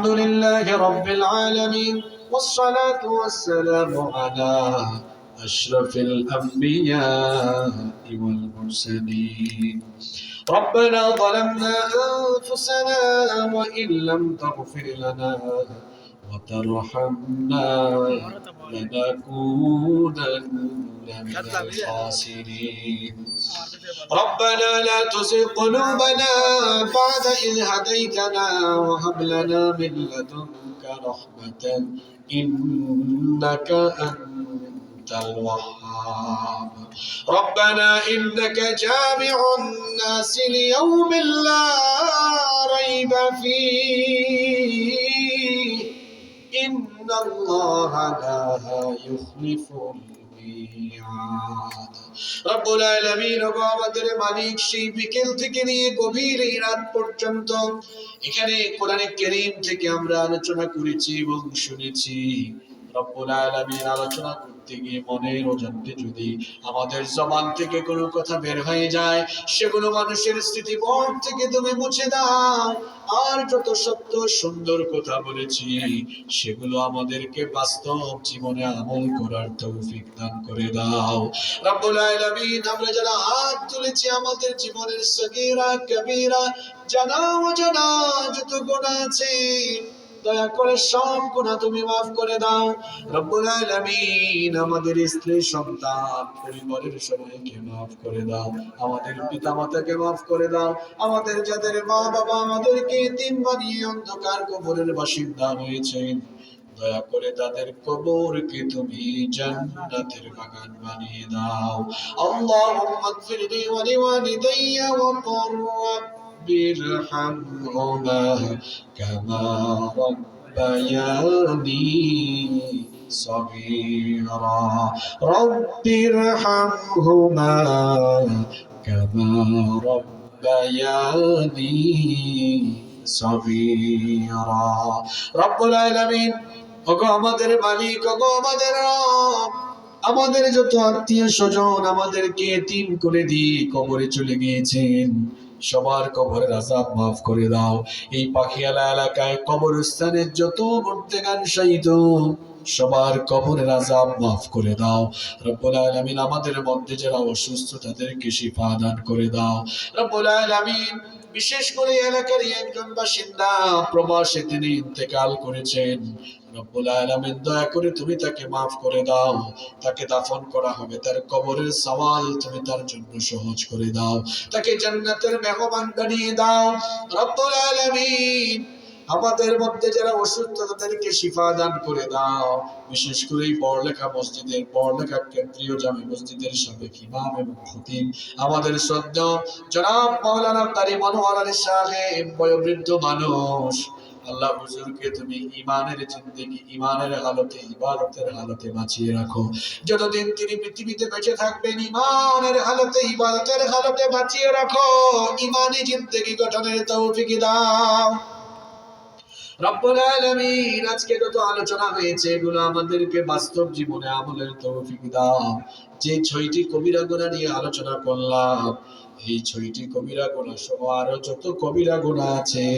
الحمد لله رب العالمين والصلاة والسلام على أشرف الأنبياء والمرسلين. ربنا ظلمنا أنفسنا وإن لم تغفر لنا وترحمنا لنكونن من الخاسرين. ربنا لا تزغ قلوبنا بعد إذ هديتنا وهب لنا من لدنك رحمة إنك أنت الوهاب. ربنا إنك جامع الناس ليوم لا ريب فيه. الله لا يخلف الميعاد রব্বুল আলামিন ওগো আমাদের মালিক সেই বিকেল থেকে নিয়ে গভীর এই রাত পর্যন্ত এখানে কোরআনে কারীম থেকে আমরা আলোচনা করেছি এবং শুনেছি আলোচনা করতে গিয়ে মনের যদি আমাদের জবান থেকে কোনো কথা বের হয়ে যায়, সেগুলো মানুষের থেকে তুমি মুছে দাও। আর যত সত্য সুন্দর কথা বলেছি, সেগুলো আমাদেরকে বাস্তব জীবনে আমল করার তৌফিক দান করে দাও। রব্বুল আলামিন, আমরা যারা হাত তুলেছি আমাদের জীবনের সগীরা, কবিরা জানা অজানা যত গুনাহ আছে। দয়া করে সব গুনাহ তুমি মাফ করে দাও। রব্বুল আলামিন আমাদের স্ত্রী, সন্তান, পরিবারের সবাইকে মাফ করে দাও। আমাদের পিতামাতাকে মাফ করে দাও। আমাদের যাদের মা বাবা আমাদেরকে তিন বানিয়ে অন্ধকার কবরের বাসিন্দা হয়েছেন দয়া করে তাদের কবরকে তুমি জান্নাতের বাগান বানিয়ে দাও। আল্লাহুম্মা ইগফিরলি ওয়া লিওয়ালিদাইয়া ওয়া قل رب ارحمهما كما ربياني صغيرا رب ارحمهما كما ربياني صغيرا رب العالمين ওগো আমাদের মালিক ওগো আমাদের রব আমাদের যত আত্মীয় স্বজন আমাদেরকে তিন করে দিয়ে কবরে চলে গিয়েছেন সবার কবরের আজাব মাফ করে দাও। এই পাখিয়ালা এলাকায় কবরস্থানের যত মর্দেগান শাহিদ, সবার কবরের আজাব মাফ করে দাও। রব্বুল আলামিন আমাদের মধ্যে যারা অসুস্থ, তাদেরকে শিফা দান করে দাও। রব্বুল আলামিন, বিশেষ করে এলাকার একজন বাসিন্দা প্রবাসে তিনি ইন্তেকাল করেছেন। তার তার আমাদের মধ্যে যারা অসুস্থ, তাদেরকে শিফা দান করে দাও। বিশেষ করে এই পড়লেখা মসজিদের, পড়লেখা কেন্দ্রীয় জামে মসজিদের সাবেক ইমাম এবং খতিব। আমাদের শ্রদ্ধা জনাব মাওলানা কারি মনোয়ার আলী বয়োবৃদ্ধ মানুষ। আল্লাহ হুজুরকে তুমি ইমানের জিন্দেগি ইমানের হালতে, ইবাদতের হালতে বাঁচিয়ে রাখো। যতদিন তিনি পৃথিবীতে বেঁচে থাকবেন ইমানের হালতে, ইবাদতের হালতে বাঁচিয়ে রাখো। ইমানই জিন্দেগি গঠনের তৌফিক দাও। রব্বুল আলামিন, আজকে যত আলোচনা হয়েছে, এগুলো আমাদেরকে বাস্তব জীবনে আমলের তৌফিক দাও। যে ছয়টি কবিরা গুণা নিয়ে আলোচনা করলাম, এই ছয়টি কবিরা গুণা সহ আরও যত কবিরা গুণা আছে,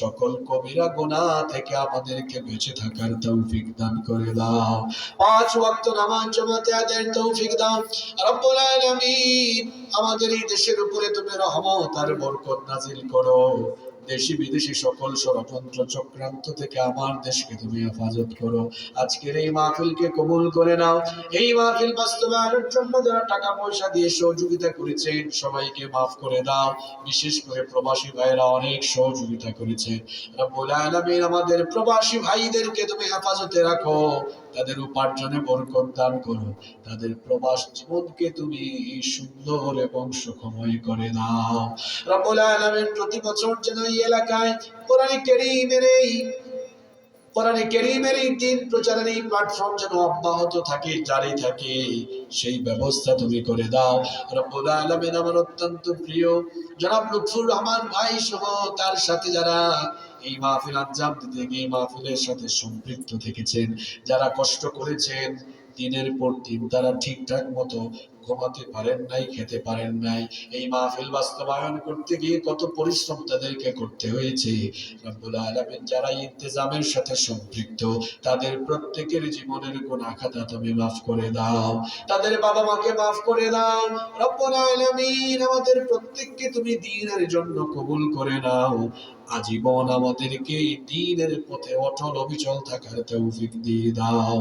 সকল কবিরা গোনা থেকে আমাদেরকে বেঁচে থাকার তৌফিক দান করে দাও। পাঁচ ওয়াক্ত নামাজ জামাতে আদায়ের তৌফিক দাও। রব্বুল আলামিন, আমাদের এই দেশের উপরে তুমি রহমত আর বরকত নাজিল করো। দেশি বিদেশি সকল ষড়যন্ত্র চক্রান্ত থেকে আমার দেশকে তুমি হেফাজত করো। আজকের এই মাহফিলকে কবুল করে নাও। এই মাহফিল বাস্তবায়নের জন্য যারা টাকা পয়সা দিয়ে সহযোগিতা করেছেন, সবাইকে মাফ করে দাও। বিশেষ করে প্রবাসী ভাইরা অনেক সহযোগিতা করেছে। রব্বুল আলামিন আমাদের প্রবাসী ভাইদেরকে তুমি হেফাজতে রাখো। তাদের উপার্জনে বরকত দান করো। তাদের প্রবাস জীবনকে তুমি সুন্দর এবং সুখময় করে দাও। রাব্বুল আলামিন প্রতি বছর যেন এই এলাকায় কোরআন কারীমের এই কোরআনে কারীমের এই দিন প্রচারের এই প্ল্যাটফর্ম যেন অব্যাহত থাকে, জারি থাকে, সেই ব্যবস্থা তুমি করে দাও। রব্বুল আলামিন আমার অত্যন্ত প্রিয় জনাব লুৎফুর রহমান ভাই সহ তার সাথে যারা এই মাহফিল আঞ্জাম দিতে গিয়ে মাহফিলের সাথে সম্পৃক্ত থেকেছেন, যারা কষ্ট করেছেন, দিনের পর দিন তারা ঠিকঠাক মতো ঘুমাতে পারেন নাই, খেতে পারেন নাই। এই মাহফিল বাস্তবায়ন করতে গিয়ে কত পরিশ্রম তাদেরকে করতে হয়েছে। রব্বুল আলামিন যারা ইন্তেজামের সাথে সম্পৃক্ত, তাদের প্রত্যেকের জীবনের গুনাহ খাতা তুমি মাফ করে দাও। তাদের বাবা মাকে মাফ করে দাও। রব্বুল আলামিন আমাদের প্রত্যেককে তুমি দ্বীনের জন্য কবুল করে নাও। আজীবন আমাদেরকে দিনের পথে অটল অবিচল থাকার তৌফিক দিয়ে দাও।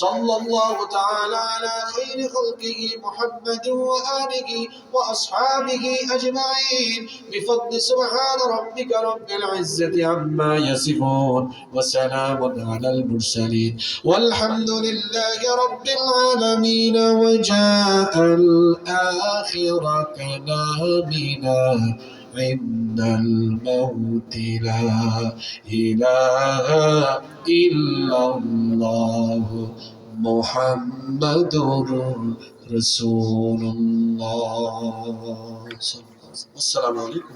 সাল্লাল্লাহু তাআলা আলা খাইরি খালকিহি محمد وآله وأصحابه أجمعين. بفضل سبحان ربك رب العزة عما يصفون وسلام على المرسلين. والحمد لله رب العالمين. وجاء الآخرة نامنا عند الموت. لا إله إلا الله. محمد رسول الله السلام عليكم